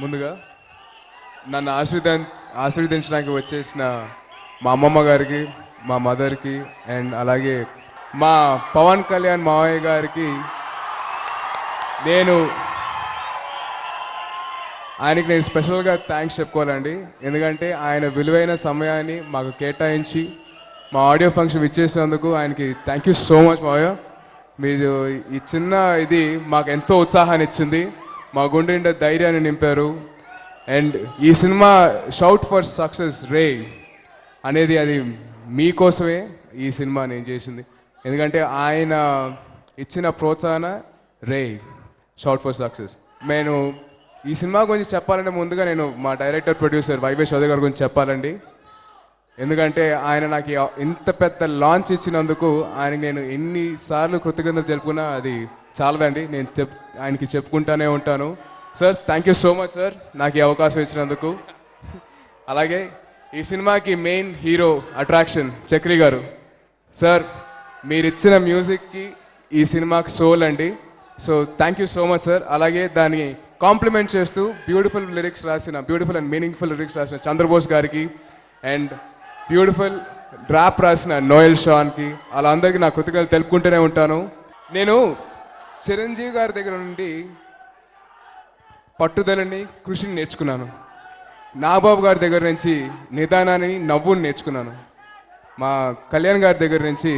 ముందుగా నన్ను ఆశీర్వద ఆశీర్వదించడానికి వచ్చేసిన మా అమ్మమ్మ గారికి మా మదర్కి అండ్ అలాగే మా పవన్ కళ్యాణ్ మావయ్య గారికి నేను ఆయనకి నేను స్పెషల్గా థ్యాంక్స్ చెప్పుకోవాలండి. ఎందుకంటే ఆయన విలువైన సమయాన్ని మాకు కేటాయించి మా ఆడియో ఫంక్షన్ ఇచ్చేసినందుకు ఆయనకి థ్యాంక్ యూ సో మచ్ మావయ్య. మీరు ఈ చిన్న ఇది మాకు ఎంతో ఉత్సాహాన్ని ఇచ్చింది. మా గుండె నిండా ధైర్యాన్ని నింపారు. అండ్ ఈ సినిమా షౌట్ ఫర్ సక్సెస్ రే అనేది అది మీకోసమే ఈ సినిమా నేను చేసింది. ఎందుకంటే ఆయన ఇచ్చిన ప్రోత్సాహన రే షౌట్ ఫర్ సక్సెస్. నేను ఈ సినిమా గురించి చెప్పాలంటే ముందుగా నేను మా డైరెక్టర్ ప్రొడ్యూసర్ వైవే చౌదరి గారి గురించి చెప్పాలండి. ఎందుకంటే ఆయన నాకు ఇంత పెద్ద లాంచ్ ఇచ్చినందుకు ఆయనకి నేను ఎన్నిసార్లు కృతజ్ఞతలు తెలుపుకున్నా అది చాలదండి నేను చెప్ ఆయనకి చెప్పుకుంటానే ఉంటాను. Sir thank you so much sir నాకు ఈ అవకాశం ఇచ్చినందుకు. అలాగే ఈ సినిమాకి మెయిన్ హీరో అట్రాక్షన్ చక్రి గారు. సార్ మీరు ఇచ్చిన మ్యూజిక్కి ఈ సినిమాకి సోల్ అండి. So thank you so much sir అలాగే దాన్ని కాంప్లిమెంట్ చేస్తూ బ్యూటిఫుల్ లిరిక్స్ రాసిన బ్యూటిఫుల్ అండ్ మీనింగ్ఫుల్ లిరిక్స్ రాసిన చంద్రబోస్ గారికి. అండ్ బ్యూటిఫుల్ ర్యాప్ రాసిన నోయల్ షాన్కి. అలా అందరికీ నా కృతజ్ఞతలు తెలుపుకుంటూనే ఉంటాను. నేను చిరంజీవి గారి దగ్గర నుండి పట్టుదలని కృషిని నేర్చుకున్నాను. నాబాబు గారి దగ్గర నుంచి నిదానాన్ని నవ్వుని నేర్చుకున్నాను. మా కళ్యాణ్ గారి దగ్గర నుంచి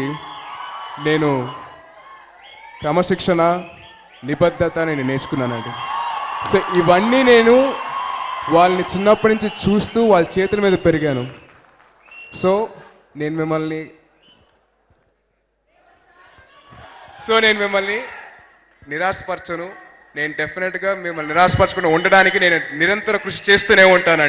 నేను క్రమశిక్షణ నిబద్ధత నేను నేర్చుకున్నానండి. సో ఇవన్నీ నేను వాళ్ళని చిన్నప్పటి నుంచి చూస్తూ వాళ్ళ చేతుల మీద పెరిగాను. సో నేను మిమ్మల్ని సో నేను మిమ్మల్ని నిరాశపరచను. నేను డెఫినెట్గా మిమ్మల్ని నిరాశపరచకుండా ఉండడానికి నేను నిరంతర కృషి చేస్తూనే ఉంటానండి.